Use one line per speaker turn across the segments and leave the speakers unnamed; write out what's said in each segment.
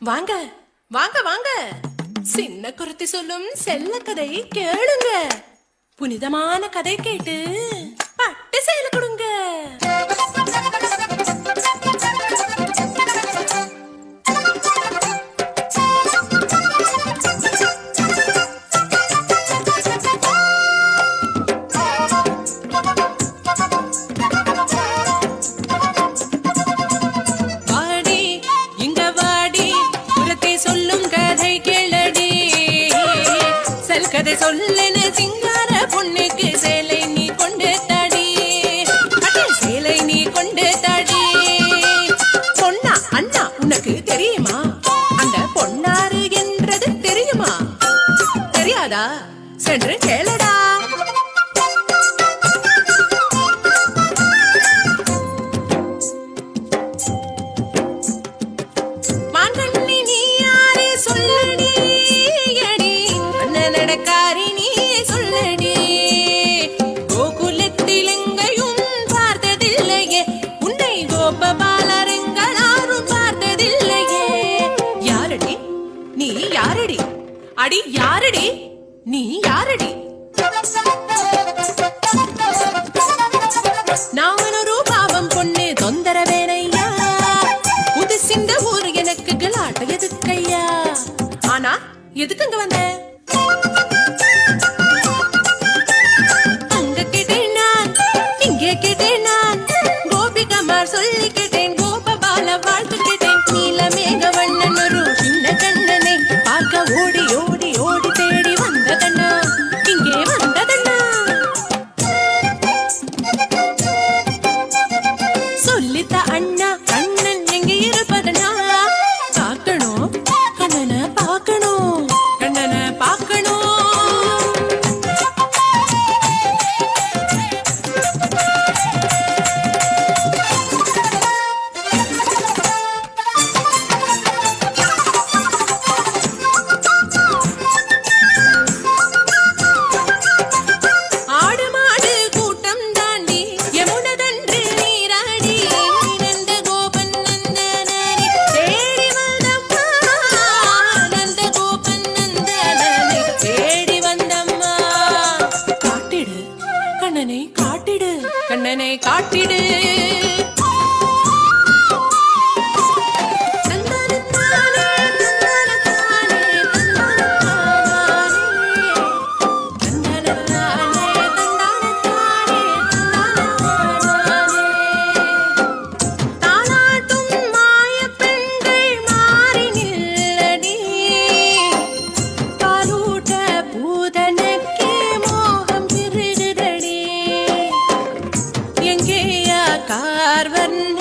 வாங்க வாங்க வாங்க. சின்ன குருத்தி சொல்லும் செல்ல கதை கேளுங்க. புனிதமான கதை கேட்டு சொல்லென சிங்கார பொண்ணுக்கு சேலை நீ கொண்டு தாடி. சேலை நீ கொண்டு தாடி. பொண்ணா அண்ணா உனக்கு தெரியுமா? அந்த பொன்னாறு என்றது தெரியுமா? தெரியாதா? சென்று கேள். அடி யாரடி? நீ யாரடி? நான் ஒரு பாவம் பொண்ணு தொந்தரவேனையா புதுசிந்த ஊர் எனக்கு கலாட்ட எதுக்கையா? ஆனா எதுக்கு அங்க வந்தேன் அண்ணன் கண்ணனை காட்டிடு. I've been.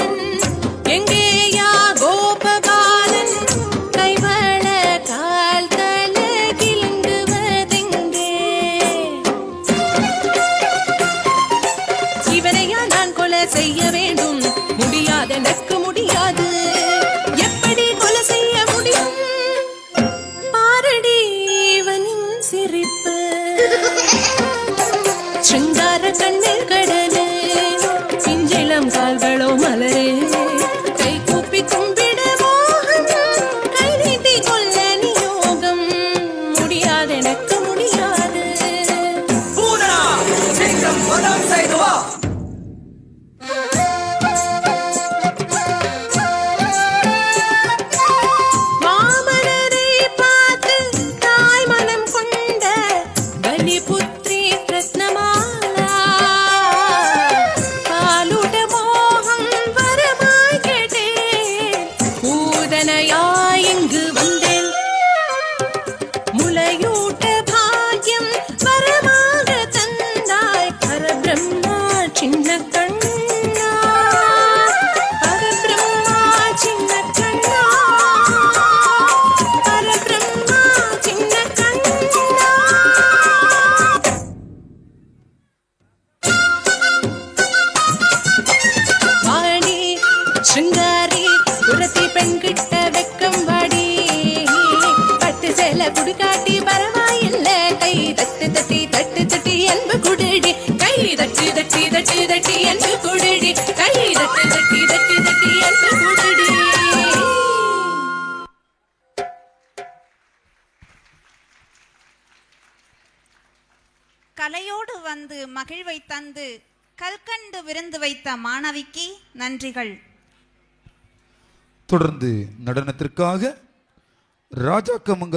துணையாய் என்று குடிடி. கை தட்டி தட்டி தட்டி தட்டி என்று குடிடி. கை தட்டி தட்டி தட்டி தட்டி என்று குடிடி.
கலையோடு வந்து மகிழ்வை தந்து கல்கண்டு விருந்து வைத்த மாணவிக்கு நன்றிகள்.
தொடர்ந்து நடனத்திற்காக ராஜாக்கமங்கலம்